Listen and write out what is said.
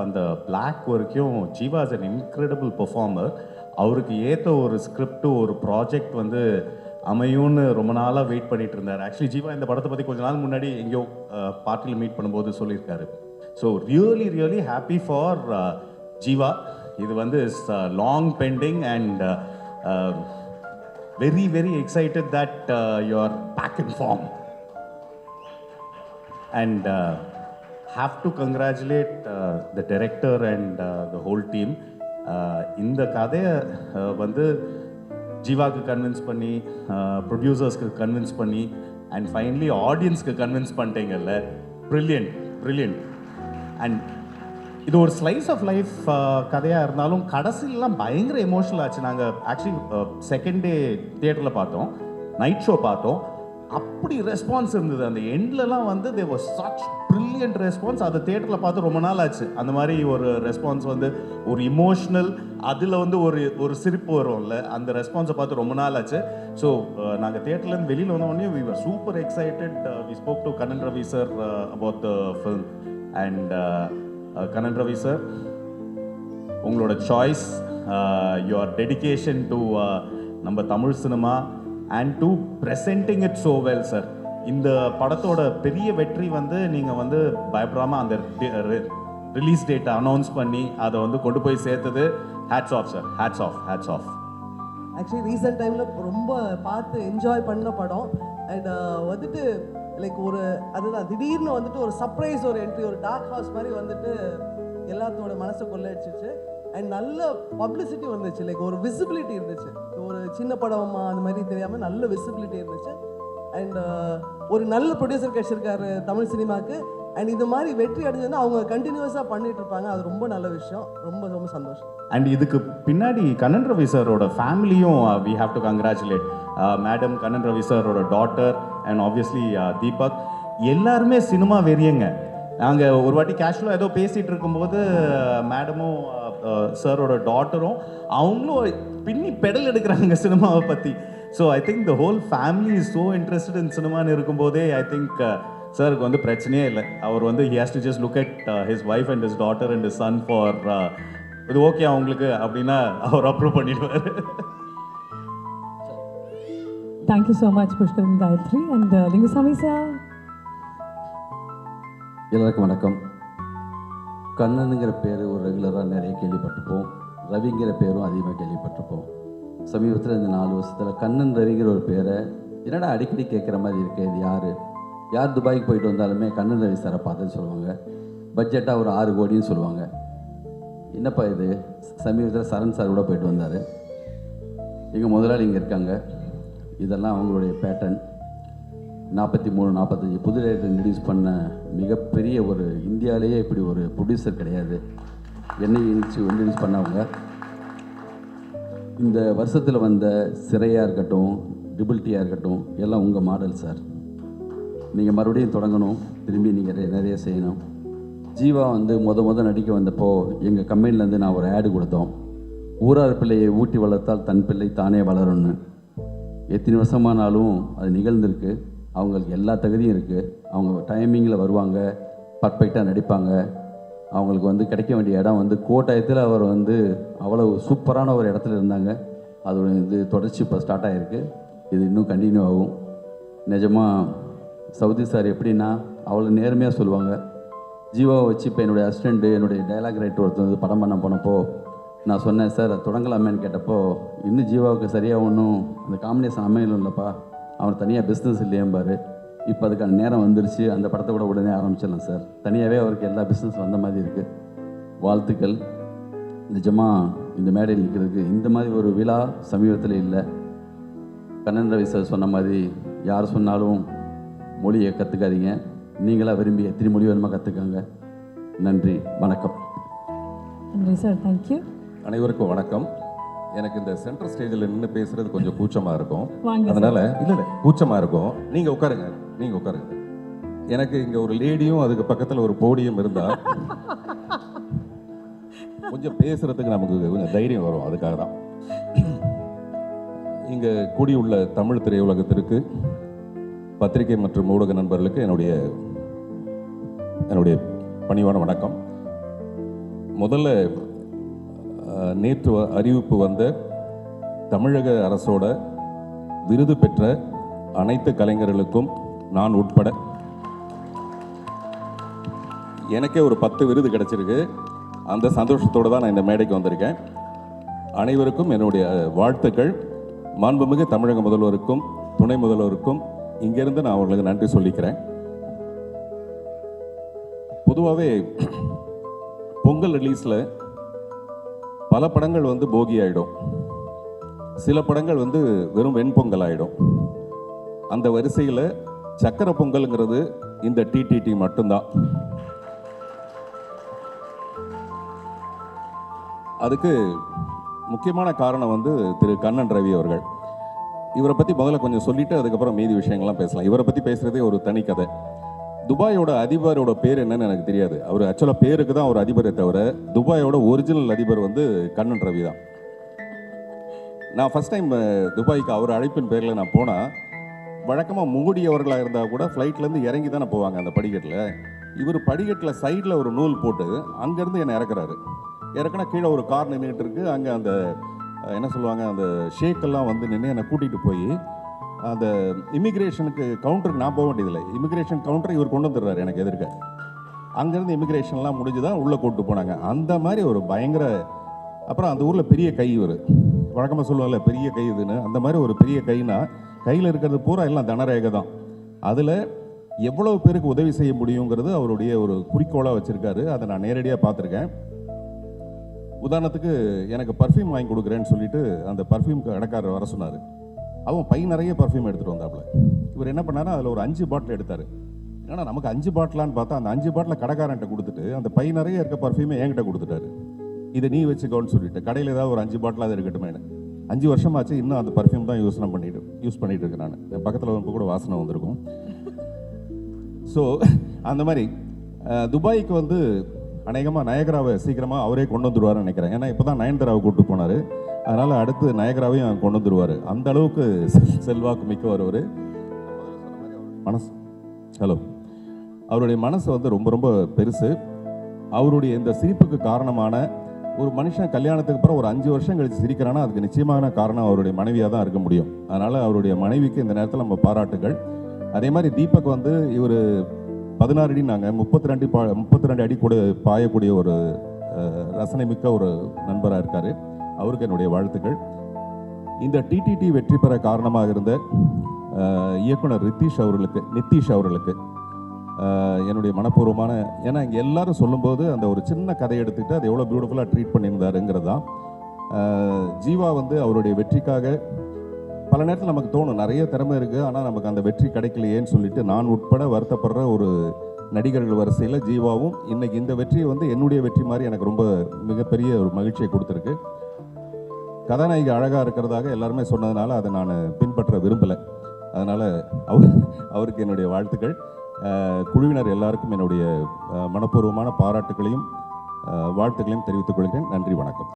வந்த பிளாக் வரைக்கும் Jeeva is an incredible performer அவருக்கு ஏற்ற ஒரு ஸ்கிரிப்ட் ஒரு ப்ராஜெக்ட் வந்து அமையும்னு ரொம்ப நாளாக வெயிட் பண்ணிட்டு இருந்தார். ஆக்சுவலி ஜீவா இந்த படத்தை பற்றி கொஞ்ச நாள் முன்னாடி எங்கேயோ பார்ட்டியில் மீட் பண்ணும்போது சொல்லியிருக்காரு. So really really happy for Jeeva இது வந்து is long pending and very very excited that you are back in form and have to congratulate uh, the director and uh, the whole team. Uh, இந்த கதையை uh, வந்து ஜீவாக்கு convince பண்ணி uh, ப்ரொடியூசர்ஸ்க்கு convince பண்ணி and finally ஆடியன்ஸ்க்கு convince பண்ணிட்டீங்கல்ல? Brilliant brilliant and இது ஒரு ஸ்லைஸ் ஆஃப் லைஃப் கதையாக இருந்தாலும் கடைசிலாம் பயங்கர எமோஷனல் ஆச்சு. நாங்கள் ஆக்சுவலி செகண்ட் டே தியேட்டரில் பார்த்தோம். நைட் ஷோ பார்த்தோம். அப்படி ரெஸ்பான்ஸ் இருந்தது. அந்த எண்ட்லலாம் வந்து they was such brilliant response அதை தேட்டரில் பார்த்து ரொம்ப நாள் ஆச்சு. அந்த மாதிரி ஒரு ரெஸ்பான்ஸ் வந்து ஒரு இமோஷ்னல் அதில் வந்து ஒரு ஒரு சிரிப்பு வரும்ல அந்த ரெஸ்பான்ஸை பார்த்து ரொம்ப நாள் ஆச்சு. ஸோ நாங்கள் தேட்டர்லேருந்து வெளியில் வந்தோடனே we were super excited we spoke to Kannan Ravi sir about the film and Kannan Ravi sir உங்களோட சாய்ஸ் யுவர் டெடிகேஷன் டு நம்ம Tamil cinema and to presenting it so well sir இந்த படத்தோட பெரிய வெற்றி வந்து நீங்கள் வந்து பயப்படாமல் அந்த ரிலீஸ் டேட்டை அனௌன்ஸ் பண்ணி அதை வந்து கொண்டு போய் சேர்த்தது. Hats off sir hats off hats off actually recent டைமில் ரொம்ப பார்த்து என்ஜாய் பண்ண படம். அண்ட் uh, வந்துட்டு லைக் ஒரு அதுதான் திடீர்னு வந்துட்டு ஒரு சர்ப்ரைஸ் ஒரு என்ட்ரி ஒரு டார்க் ஹவுஸ் மாதிரி வந்துட்டு எல்லாத்தோட மனசை கொள்ளையடிச்சிச்சு அண்ட் நல்ல பப்ளிசிட்டி வந்துச்சு. லைக் ஒரு விசிபிலிட்டி இருந்துச்சு. ஒரு சின்ன படமா அந்த மாதிரி தெரியாமல் நல்ல விசிபிலிட்டி இருந்துச்சு. அண்ட் uh, ஒரு நல்ல ப்ரொடியூசர் கிடைச்சிருக்காரு தமிழ் சினிமாவுக்கு. அண்ட் இது மாதிரி வெற்றி அடைஞ்சதுன்னா அவங்க கண்டினியூஸாக பண்ணிட்டு இருப்பாங்க. அது ரொம்ப நல்ல விஷயம். ரொம்ப ரொம்ப சந்தோஷம். அண்ட் இதுக்கு பின்னாடி கண்ணன் ரவி சாரோட ஃபேமிலியும் we have to congratulate madam Kannan Ravi சாரோட டாட்டர் அண்ட் ஆப்வியஸ்லி தீபக் எல்லாருமே சினிமா வெறியங்க. நாங்கள் ஒரு வாட்டி கேஷுவலாக ஏதோ பேசிகிட்டு இருக்கும்போது uh, மேடமும் சாரோட டாட்டரும் அவங்களும் பின்னி பெடல் எடுக்கிறாங்க சினிமாவை பற்றி so I think the whole family is so interested in சினிமான்னு இருக்கும்போதே ஐ திங்க் சாருக்கு வந்து பிரச்சனையே இல்லை. அவர் வந்து he has to just look at his wife and his daughter and his son for இது ஓகே அவங்களுக்கு அப்படின்னா அவர் அப்ரூவ் பண்ணிடுவார். So much, Pushkaran Gayatri. And uh, Lingusami sir, எல்லாருக்கும் வணக்கம். கண்ணனுங்கிற பேர் ஒரு ரெகுலராக நிறைய கேள்விப்பட்டிருப்போம். ரவிங்கிற பேரும் அதிகமாக கேள்விப்பட்டிருப்போம். சமீபத்தில் இந்த நாலு வருஷத்தில் கண்ணன் ரவிங்கிற ஒரு பேரை என்னடா அடிக்கடி கேட்குற மாதிரி இருக்கு இது யார்? யார் துபாய்க்கு போயிட்டு வந்தாலுமே கண்ணன் ரவி சாரை பார்த்துன்னு சொல்லுவாங்க. பட்ஜெட்டாக ஒரு ஆறு கோடின்னு சொல்லுவாங்க. என்னப்பா இது? சமீபத்தில் சரண் சார் கூட போயிட்டு வந்தார். எங்கள் முதலாளி இங்கே இருக்காங்க. இதெல்லாம் அவங்களுடைய பேட்டர்ன் நாற்பத்தி மூணு நாற்பத்தஞ்சு புது டைரக்டர் இன்ட்ரடியூஸ் பண்ண மிகப்பெரிய ஒரு இந்தியாவிலேயே இப்படி ஒரு ப்ரொடியூசர் கிடையாது. என்னை இன்ட்ரடியூஸ் பண்ணவங்க. இந்த வருஷத்தில் வந்த சிறையாக இருக்கட்டும் டிபிள்டியாக இருக்கட்டும் எல்லாம் உங்கள் மாடல் சார் நீங்கள் மறுபடியும் தொடங்கணும். திரும்பி நீங்கள் நிறைய செய்யணும். ஜீவா வந்து முத முத நடிக்க வந்தப்போ எங்கள் கம்பெனிலேருந்து நான் ஒரு ஆடு கொடுத்தோம். ஊரார் பிள்ளையை ஊட்டி வளர்த்தால் தன் பிள்ளை தானே வளரும்னு. எத்தனை வருஷமானாலும் அது நிகழ்ந்திருக்கு. அவங்களுக்கு எல்லா தகுதியும் இருக்குது அவங்க டைமிங்கில் வருவாங்க பர்ஃபெக்டாக நடிப்பாங்க. அவங்களுக்கு வந்து கிடைக்க வேண்டிய இடம் வந்து கோட்டாயத்தில் அவர் வந்து அவ்வளவு சூப்பரான ஒரு இடத்துல இருந்தாங்க. அதோட இது தொடர்ச்சி இப்போ ஸ்டார்ட் ஆகிருக்கு இது இன்னும் கண்டினியூ ஆகும். நிஜமாக சவுதி சார் எப்படின்னா அவ்வளோ நேர்மையாக சொல்லுவாங்க. ஜீவாவை வச்சு இப்போ என்னுடைய அசிஸ்டண்ட்டு என்னுடைய டைலாக் ரைட்டர் ஒருத்தர் வந்து படம் பண்ண போனப்போ நான் சொன்னேன் சார் அது தொடங்கலாமேன்னு கேட்டப்போ இன்னும் ஜீவாவுக்கு சரியாக ஒன்றும் அந்த காம்பினேஷன் அமையலும் இல்லைப்பா. அவன் தனியாக பிஸ்னஸ் இல்லையம்பாரு இப்போ அதுக்கான நேரம் வந்துருச்சு. அந்த படத்தை கூட உடனே ஆரம்பிச்சிடலாம் சார் தனியாகவே அவருக்கு எல்லா பிஸ்னஸ் வந்த மாதிரி இருக்குது வாழ்த்துக்கள். நிஜமாக இந்த மேடையில் நிற்கிறதுக்கு இந்த மாதிரி ஒரு விழா சமீபத்தில் இல்லை. கண்ணன் ரவி சார் சொன்ன மாதிரி யார் சொன்னாலும் மொழியை கற்றுக்காதீங்க நீங்களாக விரும்பி எத்தனை மொழி வேணுமா கற்றுக்காங்க நன்றி. வணக்கம். Nandri sir, thank you. அனைவருக்கும் வணக்கம். எனக்கு இந்த சென்ட்ரல் ஸ்டேஜில் நின்று பேசுறது கொஞ்சம் கூச்சமாக இருக்கும். அதனால இல்லை இல்லை கூச்சமாக இருக்கும். நீங்கள் உட்காருங்க நீங்கள் உட்காருங்க. எனக்கு இங்கே ஒரு லேடியும் அதுக்கு பக்கத்தில் ஒரு போடியும் இருந்தா கொஞ்சம் பேசுறதுக்கு நமக்கு கொஞ்சம் தைரியம் வரும் அதுக்காக தான். இங்கே கூடியுள்ள தமிழ் திரையுலகத்திற்கு பத்திரிகை மற்றும் ஊடக நண்பர்களுக்கு என்னுடைய என்னுடைய பணிவான வணக்கம். முதல்ல நேற்று வ- அறிவிப்பு வந்த தமிழக அரசோட விருது பெற்ற அனைத்து கலைஞர்களுக்கும் நான் உட்பட எனக்கே ஒரு பத்து விருது கிடச்சிருக்கு. அந்த சந்தோஷத்தோடு தான் நான் இந்த மேடைக்கு வந்திருக்கேன். அனைவருக்கும் என்னுடைய வாழ்த்துக்கள். மாண்புமிகு தமிழக முதல்வருக்கும் துணை முதல்வருக்கும் இங்கிருந்து நான் அவர்களுக்கு நன்றி சொல்லிக்கிறேன். பொதுவாகவே பொங்கல் ரிலீஸில் பல படங்கள் வந்து போகி ஆகிடும் சில படங்கள் வந்து வெறும் வெண்பொங்கல் ஆகிடும் அந்த வரிசையில் சக்கரை பொங்கலுங்கிறது இந்த டிடிடி மட்டும்தான். அதுக்கு முக்கியமான காரணம் வந்து திரு கண்ணன் ரவி அவர்கள். இவரை பற்றி முதல்ல கொஞ்சம் சொல்லிவிட்டு அதுக்கப்புறம் மீதி விஷயங்கள்லாம் பேசலாம். இவரை பற்றி பேசுகிறதே ஒரு தனி கதை. துபாயோட அதிபரோட பேர் என்னன்னு எனக்கு தெரியாது. அவர் ஆக்சுவலாக பேருக்கு தான் ஒரு அதிபரை தவிர துபாயோட ஒரிஜினல் அதிபர் வந்து கண்ணன் ரவி தான். நான் ஃபஸ்ட் டைம் துபாய்க்கு அவர் அழைப்பின் பேரில் நான் போனால் வழக்கமாக மூடியவர்களாக இருந்தால் கூட ஃப்ளைட்லேருந்து இறங்கி தானே போவாங்க அந்த படிக்கட்டில். இவர் படிக்கட்டில் சைடில் ஒரு நூல் போட்டு அங்கேருந்து என்னை இறக்குறாரு. இறக்குனா கீழே ஒரு கார் நின்றுட்டு இருக்கு. அங்கே அந்த என்ன சொல்லுவாங்க அந்த ஷேக்கெல்லாம் வந்து நின்று என்னை கூட்டிகிட்டு போய் அந்த இமிக்ரேஷனுக்கு கவுண்டருக்கு நான் போக வேண்டியதில்லை. இமிக்ரேஷன் கவுண்டர் இவர் கொண்டு வந்துடுறாரு எனக்கு எதிர்க்க. அங்கேருந்து இமிக்ரேஷன்லாம் முடிஞ்சு தான் உள்ளே கூப்பிட்டு போனாங்க. அந்த மாதிரி ஒரு பயங்கர அப்புறம் அந்த ஊரில் பெரிய கை ஒரு வழக்கமாக சொல்லுவாங்கல்ல பெரிய கை இதுன்னு. அந்த மாதிரி ஒரு பெரிய கைனா கையில் இருக்கிறது பூரா எல்லாம் தனரேகை தான். அதில் எவ்வளவு பேருக்கு உதவி செய்ய முடியுங்கிறது அவருடைய ஒரு குறிக்கோளாக வச்சுருக்காரு. அதை நான் நேரடியாக பார்த்துருக்கேன். உதாரணத்துக்கு எனக்கு பர்ஃப்யூம் வாங்கி கொடுக்குறேன்னு சொல்லிட்டு அந்த பர்ஃப்யூம் கடைக்காரர் வர சொன்னார். அவன் பை நிறைய பர்ஃப்யூம் எடுத்துகிட்டு வந்தாப்புல. இவர் என்ன பண்ணாரு அதில் ஒரு அஞ்சு பாட்டில் எடுத்தார். ஏன்னா நமக்கு அஞ்சு பாட்டிலான்னு பார்த்தா அந்த அஞ்சு பாட்டில் கடைக்காரன்ட்ட கொடுத்துட்டு அந்த பை நிறைய இருக்க பர்ஃப்யூமை என்கிட்ட கொடுத்துட்டாரு. இதை நீ வச்சுக்கோன்னு சொல்லிட்டு கடையில் ஏதாவது ஒரு அஞ்சு பாட்டிலாக இருக்கட்டுமே அஞ்சு வருஷமாச்சு இன்னும் அந்த பர்ஃப்யூம் தான் யூஸ் பண்ணிட்டு யூஸ் பண்ணிட்டு இருக்கேன் நான். என் பக்கத்தில் வந்து கூட வாசனை வந்திருக்கும். ஸோ அந்த மாதிரி துபாய்க்கு வந்து அநேகமாக நயகராவை சீக்கிரமாக அவரே கொண்டு வந்துடுவார்னு நினைக்கிறேன். ஏன்னா இப்போ தான் நயன்தாராவை கூப்பிட்டு போனார். அதனால் அடுத்து நயகராவையும் கொண்டு வந்துருவார். அந்த அளவுக்கு செல்வாக்கு மிக்கவர் அவர். மனசு. ஹலோ அவருடைய மனசு வந்து ரொம்ப ரொம்ப பெருசு. அவருடைய இந்த சிரிப்புக்கு காரணமான ஒரு மனுஷன் கல்யாணத்துக்கு அப்புறம் ஒரு அஞ்சு வருஷம் கழிச்சு சிரிக்கிறான்னா அதுக்கு நிச்சயமான காரணம் அவருடைய மனைவியாக தான் இருக்க முடியும். அதனால் அவருடைய மனைவிக்கு இந்த நேரத்தில் நம்ம பாராட்டுகள். அதே மாதிரி தீபக் வந்து இவர் பதினாறு அடி நாங்கள் முப்பத்தி ரெண்டு பா முப்பத்தி ரெண்டு அடி கூட பாயக்கூடிய ஒரு ரசனை மிக்க ஒரு நண்பராக இருக்கார். அவருக்கு என்னுடைய வாழ்த்துக்கள். இந்த டிடிடி வெற்றி பெற காரணமாக இருந்த இயக்குனர் ரித்தீஷ் அவர்களுக்கு நித்தீஷ் அவர்களுக்கு என்னுடைய மனப்பூர்வமான ஏன்னா இங்கே எல்லாரும் சொல்லும்போது அந்த ஒரு சின்ன கதையை எடுத்துக்கிட்டு அதை எவ்வளோ பியூட்டிஃபுல்லாக ட்ரீட் பண்ணியிருந்தாருங்கிறது. தான் ஜீவா வந்து அவருடைய வெற்றிக்காக பல நேரத்தில் நமக்கு தோணும் நிறைய திறமை இருக்குது ஆனால் நமக்கு அந்த வெற்றி கிடைக்கலையேன்னு சொல்லிட்டு நான் உட்பட வருத்தப்படுற ஒரு நடிகர்கள் வரிசையில் ஜீவாவும் இன்றைக்கி இந்த வெற்றியை வந்து என்னுடைய வெற்றி மாதிரி எனக்கு ரொம்ப மிகப்பெரிய ஒரு மகிழ்ச்சியை கொடுத்துருக்கு. கதாநாயகி அழகாக இருக்கிறதாக எல்லாருமே சொன்னதுனால அதை நான் பின்பற்ற விரும்பலை. அதனால் அவர் அவருக்கு என்னுடைய வாழ்த்துக்கள். குழுவினர் எல்லாருக்கும் என்னுடைய மனப்பூர்வமான பாராட்டுகளையும் வாழ்த்துக்களையும் தெரிவித்துக் கொள்கிறேன். நன்றி வணக்கம்.